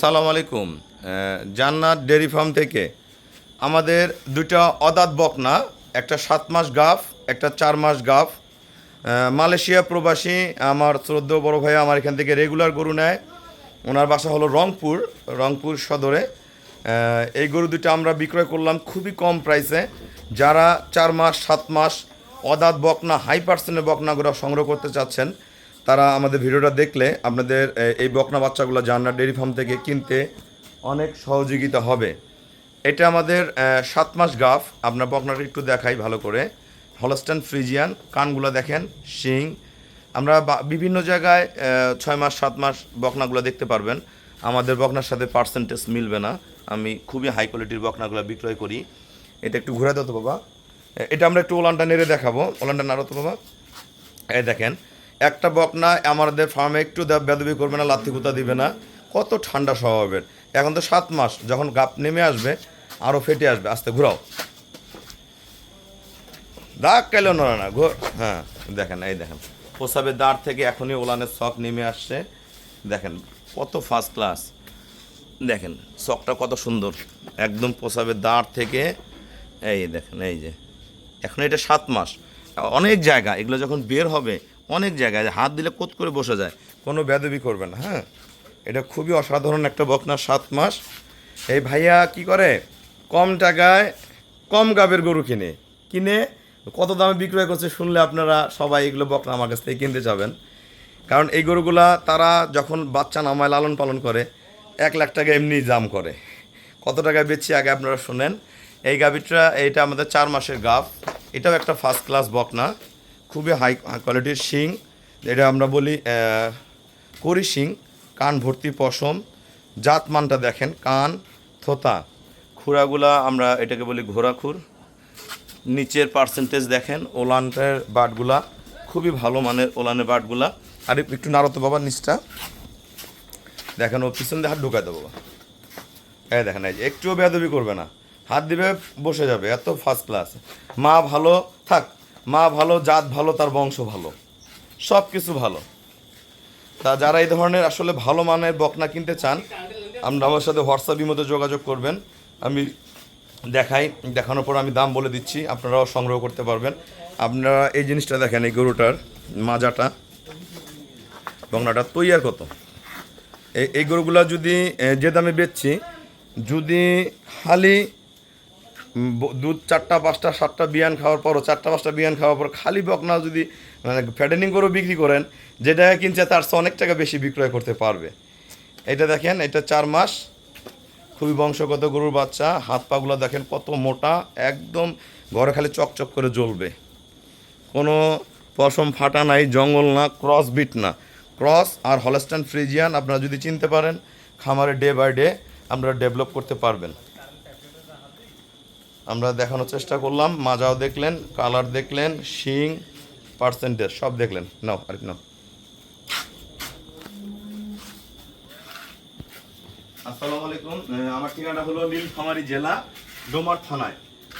সালাম আলাইকুম। জান্নাত ডেয়ারি ফার্ম থেকে। আমাদের দুইটা অদাত বকনা, একটা সাত মাস গাফ, একটা চার মাস গাফ। মালয়েশিয়া প্রবাসী, আমার শ্রদ্ধ বড় ভাই আমার এখান থেকে রেগুলার গরু নেয়। ওনার বাসা হলো রংপুর রংপুর সদরে। এই গরু দুটো আমরা বিক্রয় করলাম খুবই কম প্রাইসে। যারা চার মাস, সাত মাস অদাত বকনা, হাই পার্সেন্টের বকনাগুলো সংগ্রহ করতে চাচ্ছেন তারা আমাদের ভিডিওটা দেখলে আপনাদের এই বকনা বাচ্চাগুলো জান্নার ডেয়ারি ফার্ম থেকে কিনতে অনেক সহযোগিতা হবে। এটা আমাদের সাত মাস গাফ আপনার বকনাটা একটু দেখাই ভালো করে। হলস্টান ফ্রিজিয়ান, কানগুলো দেখেন, শিং। আমরা বিভিন্ন জায়গায় ছয় মাস, সাত মাস বকনাগুলো দেখতে পারবেন। আমাদের বকনার সাথে পার্সেন্টেজ মিলবে না। আমি খুবই হাই কোয়ালিটির বকনাগুলো বিক্রয় করি। এটা একটু ঘুরে দাও বাবা। এটা আমরা একটু ওলানটা নেড়ে দেখাবো। ওলানটা নাড়ো বাবা। এই দেখেন একটা বকনা আমাদের ফার্মে একটু বেদবি করবে না, লাথি কুতা দিবে না। কত ঠান্ডা স্বভাবের। এখন তো সাত মাস, যখন গাপ নেমে আসবে আরও ফেটে আসবে। আস্তে ঘুরাও। দাগ নড়ে না ঘোর। হ্যাঁ দেখেন, এই দেখেন। প্রসাবের দাঁড় থেকে এখনই ওলানের শখ নেমে আসছে। দেখেন, কত ফার্স্ট ক্লাস দেখেন শখটা কত সুন্দর। একদম প্রসাবের দাঁড় থেকে, এই দেখেন, এই যে। এখন এটা সাত মাস। অনেক জায়গা, এগুলো যখন বের হবে অনেক জায়গায় হাত দিলে কোত করে বসে যায়। কোনো বেদবি করবে না হ্যাঁ? এটা খুবই অসাধারণ একটা বকনা সাত মাস। এই ভাইয়া কি করে? কম টাকায় কম গাবের গরু কিনে। কিনে কত দামে বিক্রয় করছে শুনলে আপনারা সবাই এগুলো বকনা আমার কাছ থেকে কিনতে যাবেন। কারণ এই গরুগুলা তারা যখন বাচ্চা নামায়, লালন পালন করে, এক লাখ টাকা এমনি দাম করে। কত টাকায় বেচছি আগে আপনারা শুনেন। এই গাভিটা, এইটা আমাদের চার মাসের গাভ। এটাও একটা ফার্স্ট ক্লাস বকনা। খুবই হাই কোয়ালিটির শিং এটা আমরা বলি করি শিং, কান ভর্তি পশম জাত মানটা দেখেন, কান, থোতা। খুরাগুলা আমরা এটাকে বলি ঘোড়াখুর নিচের পার্সেন্টেজ দেখেন, ওলানটার বাটগুলা খুবই ভালো মানের ওলানের বাটগুলা। আর একটু নাড়াতো বাবা নিচটা। দেখেন, ও পিছন দিয়ে হাত ঢুকাই দেবো এই দেখেন, এই যে একটুও বেয়াদবি করবে না। হাত দিবে, বসে যাবে, এত ফার্স্ট ক্লাস মা ভালো থাক। মা ভালো, জাত ভালো, তার বংশ ভালো। সব কিছু ভালো। তা যারা এই ধরনের আসলে ভালো মানের বকনা কিনতে চান, আমরা আমার সাথে হোয়াটসঅ্যাপের মধ্যে যোগাযোগ করবেন। আমি দেখাই, দেখানোর পর আমি দাম বলে দিচ্ছি, আপনারাও সংগ্রহ করতে পারবেন। আপনারা এই জিনিসটা দেখেন, এই গরুটার মাজাটা, বকনাটা তৈয়ার কত। এই গরুগুলা যদি যে দামে বেচছি, যদি খালি দুধ চারটা, পাঁচটা, সাতটা বিয়ান খাওয়ার পরও, চারটা, পাঁচটা বিয়ান খাওয়ার পর খালি বকনা যদি মানে ফ্যাটেনিং করে বিক্রি করেন যেটা কিনছে তার অনেক টাকা বেশি বিক্রয় করতে পারবে। এটা দেখেন, এটা চার মাস, খুবই বংশগত গরুর বাচ্চা, হাত পাগুলো দেখেন কত মোটা, একদম ঘরে খালি চকচক করে জ্বলবে। কোনো পশম ফাটা নাই, জঙ্গল না, ক্রস বিট না। ক্রস আর হলস্টান ফ্রিজিয়ান আপনারা যদি চিনতে পারেন, খামারে ডে বাই ডে আপনারা ডেভেলপ করতে পারবেন। আমরা দেখানোর চেষ্টা করলাম। মাজাও দেখলেন, কালার দেখলেন, শিং, পার্সেন্টেজ, সব দেখলেন। নাও আর নাও। আসসালামু আলাইকুম। আমার ঠিকানা হলো নীলফামারী জেলা, ডোমার থানায়।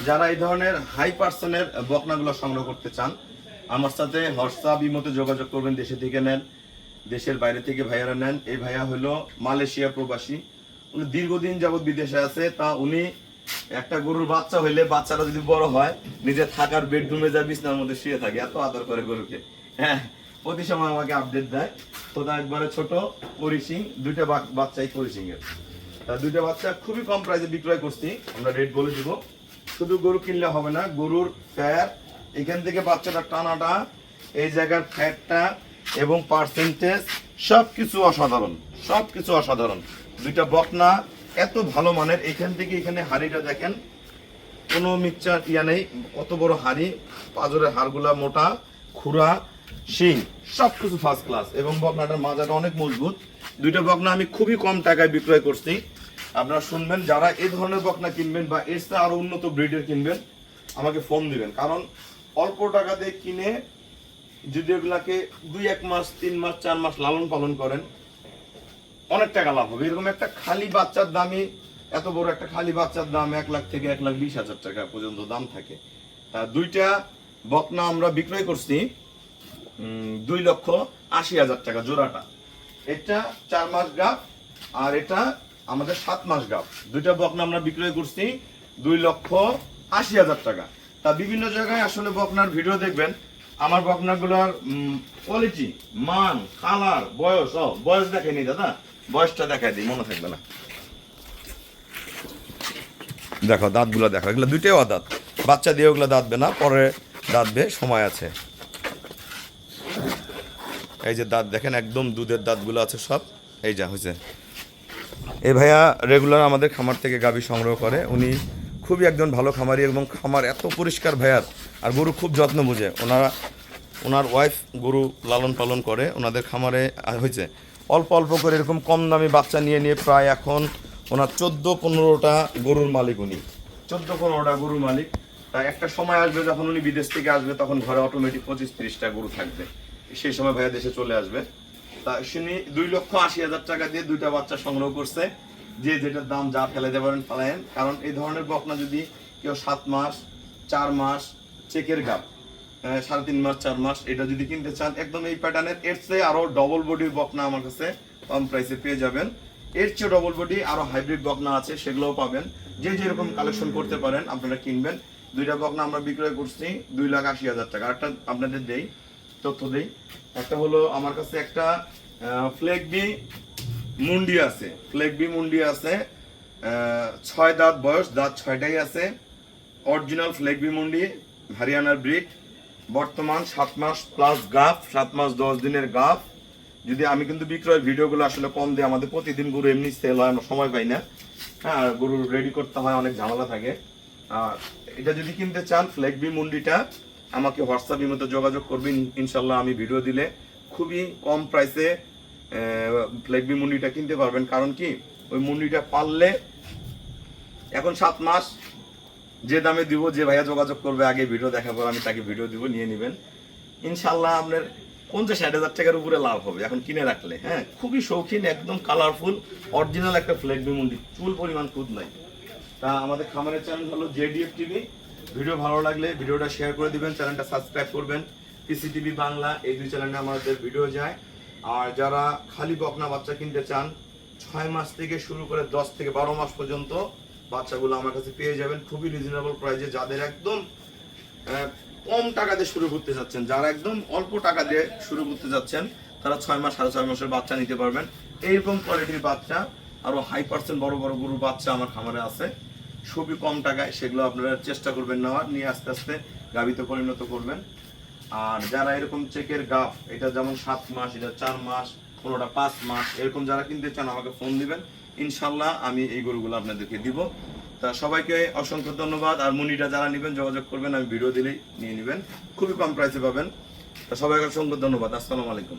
যারা এই ধরনের হাই পার্সেন্টের বকনাগুলো সংগ্রহ করতে চান, আমার সাথে হোয়াটসঅ্যাপ ইমোতে যোগাযোগ করবেন, দেশে থেকে নেন, দেশের বাইরে থেকে ভাইয়ারা নেন। এই ভাইয়া হলো মালয়েশিয়া প্রবাসী। উনি দীর্ঘদিন যাবত বিদেশে আছে, তা উনি একটা গরুর বাচ্চা হইলে বাচ্চাটা যদি বড় হয়, নিজের থাকার বেডরুমে যা বিছনার মধ্যে শুয়ে থাকে, এত আদর করে গরুকে। হ্যাঁ প্রতি সময় আমাকে আপডেট দেয়। তো তা একবারে ছোট করিসিং দুইটা বাচ্চাই করিসিং এর দুইটা বাচ্চা খুবই কম প্রাইসে বিক্রয় করছি, আমরা রেট বলে দিব। শুধু গরু কিনলে হবে না, গরুর ফ্যাট এখান থেকে বাচ্চাটা টানাটা, এই জায়গার ফ্যাটটা এবং পার্সেন্টেজ সব কিছু অসাধারণ সব কিছু অসাধারণ। দুইটা বকনা এত ভালো মানের, এখান থেকে এখানে হাড়িটা দেখেন। কোনো মিক্সচার ইয়া নেই, কত বড় হাড়ি, পাজরের হাড়গুলা মোটা, খুরা, শিং সব কিছু ফার্স্ট ক্লাস এবং বকনাটার মাজাটা অনেক মজবুত। দুইটা বকনা আমি খুবই কম টাকায় বিক্রয় করছি। আপনারা শুনবেন, যারা এই ধরনের বকনা কিনবেন বা এর চেয়ে আরও উন্নত ব্রিডের কিনবেন, আমাকে ফোন দিবেন। কারণ অল্প টাকা দিয়ে কিনে যদি এগুলাকে দুই এক মাস, তিন মাস, চার মাস লালন পালন করেন অনেক টাকা লাভ হবে। এরকম একটা খালি বাচ্চার দামই, এত বড় একটা খালি বাচ্চার দাম এক লাখ থেকে এক লাখ বিশ হাজার টাকা পর্যন্ত দাম থাকে। তা দুইটা বকনা আমরা বিক্রয় করছি দুই লক্ষ আশি হাজার টাকা জোড়াটা। এটা চার মাস গাফ আর এটা আমাদের সাত মাস গাফ দুইটা বকনা আমরা বিক্রয় করছি, দুই লক্ষ আশি হাজার টাকা। তা বিভিন্ন জায়গায় আসলে বকনার ভিডিও দেখবেন। আমার বকনাগুলোর কোয়ালিটি মান কালার বয়স বয়স দেখেনি দাদা। বয়সটা দেখাই দিই, মনে থাকবে না। দেখো, দাঁতগুলো দেখো, এগুলো দুইটাই দাঁত বাচ্চা দিয়ে ওগুলো দাঁতবে না, পরে দাঁতবে, সময় আছে। এই যে দাঁত, দেখেন একদম দুধের দাঁতগুলো আছে সব। এই যা, হয়েছে। এই ভাইয়া রেগুলার আমাদের খামার থেকে গাভী সংগ্রহ করে। উনি খুবই একজন ভালো খামারি এবং খামার এত পরিষ্কার ভাইয়ার, আর গরু খুব যত্ন বুঝে। ওনারা, ওনার ওয়াইফ গরু লালন পালন করে, ওনাদের খামারে হয়েছে। অল্প অল্প করে এরকম কম দামি বাচ্চা নিয়ে নিয়ে প্রায় এখন ওনার চোদ্দ পনেরোটা গরুর মালিক উনি। চোদ্দ পনেরোটা গরুর মালিক। তা একটা সময় আসবে যখন উনি বিদেশ থেকে আসবে, তখন ঘরে অটোমেটিক পঁচিশ তিরিশটা গরু থাকবে। সেই সময় ভাইয়া দেশে চলে আসবে। তা শুনি, দুই লক্ষ আশি হাজার টাকা দিয়ে দুইটা বাচ্চা সংগ্রহ করছে। যে যেটার দাম যা ফেলাইতে পারেন ফেলায়েন কারণ এই ধরনের বকনা যদি কেউ সাত মাস, চার মাস, চেকের গাপ সাড়ে তিন মাস, চার মাস, এটা যদি কিনতে চান, একদম এই প্যাটার্নের এর চেয়ে আরও ডবল বডির বকনা আমার কাছে কম প্রাইসে পেয়ে যাবেন। এর চেয়ে ডবল বডি আরও হাইব্রিড বকনা আছে, সেগুলোও পাবেন। যে যেরকম কালেকশন করতে পারেন, আপনারা কিনবেন। দুইটা বকনা আমরা বিক্রয় করছি, দুই লাখ আশি হাজার টাকা। একটা আপনাদের দেই, তথ্য দেই। একটা হলো আমার কাছে একটা ফ্লেক বি মুন্ডি আছে। ফ্লেক বি মুন্ডি আছে ছয় দাঁত বয়স, দাঁত ছয়টাই আছে। অরিজিনাল ফ্লেক বি মুন্ডি হরিয়ানার ব্রিড বর্তমান সাত মাস প্লাস গাফ সাত মাস দশ দিনের গাফ যদি আমি কিন্তু বিক্রয় ভিডিওগুলো আসলে কম দিই, আমাদের প্রতিদিন গরু এমনি সেল হয়, আমরা সময় পাই না। হ্যাঁ গরু রেডি করতে হয়, অনেক ঝামেলা থাকে। আর এটা যদি কিনতে চান ফ্লেগবি মুন্ডিটা, আমাকে হোয়াটসঅ্যাপ মতো যোগাযোগ করবেন। ইনশাল্লাহ আমি ভিডিও দিলে খুবই কম প্রাইসে ফ্লেগবি মুন্ডিটা কিনতে পারবেন। কারণ কি? ওই মুন্ডিটা পারলে এখন সাত মাস যে দামে দিব, যে ভাইয়া যোগাযোগ করবে, আগে ভিডিও দেখার পর আমি তাকে ভিডিও দিব, নিয়ে নেবেন। ইনশাল্লাহ আপনার পঞ্চাশ, ষাট হাজার টাকার উপরে লাভ হবে, এখন কিনে রাখলে হ্যাঁ? খুবই শৌখিন, একদম কালারফুল অরিজিনাল একটা ফ্লেগ মুন্ডি চুল পরিমাণ খুদ নাই। তা আমাদের খামারের চ্যানেল হলো জেডিএফ টিভি ভিডিও ভালো লাগলে ভিডিওটা শেয়ার করে দিবেন চ্যানেলটা সাবস্ক্রাইব করবেন। পিসিটিভি বাংলা, এই দুই চ্যানেলে আমাদের ভিডিও যায়। আর যারা খালি বকনা বাচ্চা কিনতে চান, ছয় মাস থেকে শুরু করে দশ থেকে বারো মাস পর্যন্ত বাচ্চাগুলো আমার কাছে পেয়ে যাবেন খুবই রিজনেবল প্রাইসে যাদের একদম কম টাকা দিয়ে শুরু করতে যাচ্ছেন যারা একদম অল্প টাকা দিয়ে শুরু করতে যাচ্ছেন তারা ছয় মাস, সাড়ে ছয় মাসের বাচ্চা নিতে পারবেন। এইরকম কোয়ালিটির বাচ্চা, আরও হাই পার্সেন্ট বড় বড় গরুর বাচ্চা আমার খামারে আছে। খুবই কম টাকায় সেগুলো আপনারা চেষ্টা করবেন নেওয়ার, নিয়ে আস্তে আস্তে গাভিতে পরিণত করবেন। আর যারা এরকম চেকের গাফ এটা যেমন সাত মাস, এটা চার মাস, কোনোটা পাঁচ মাস, এরকম যারা কিনতে চান আমাকে ফোন দিবেন। ইনশাল্লাহ আমি এই গরুগুলো আপনাদেরকে দিব। তা সবাইকে অসংখ্য ধন্যবাদ। আর মুনিটা যারা নেবেন, যোগাযোগ করবেন, আমি ভিডিও দিলেই নিয়ে নেবেন। খুবই কম প্রাইসে পাবেন। তা সবাইকে অসংখ্য ধন্যবাদ। আসসালামু আলাইকুম।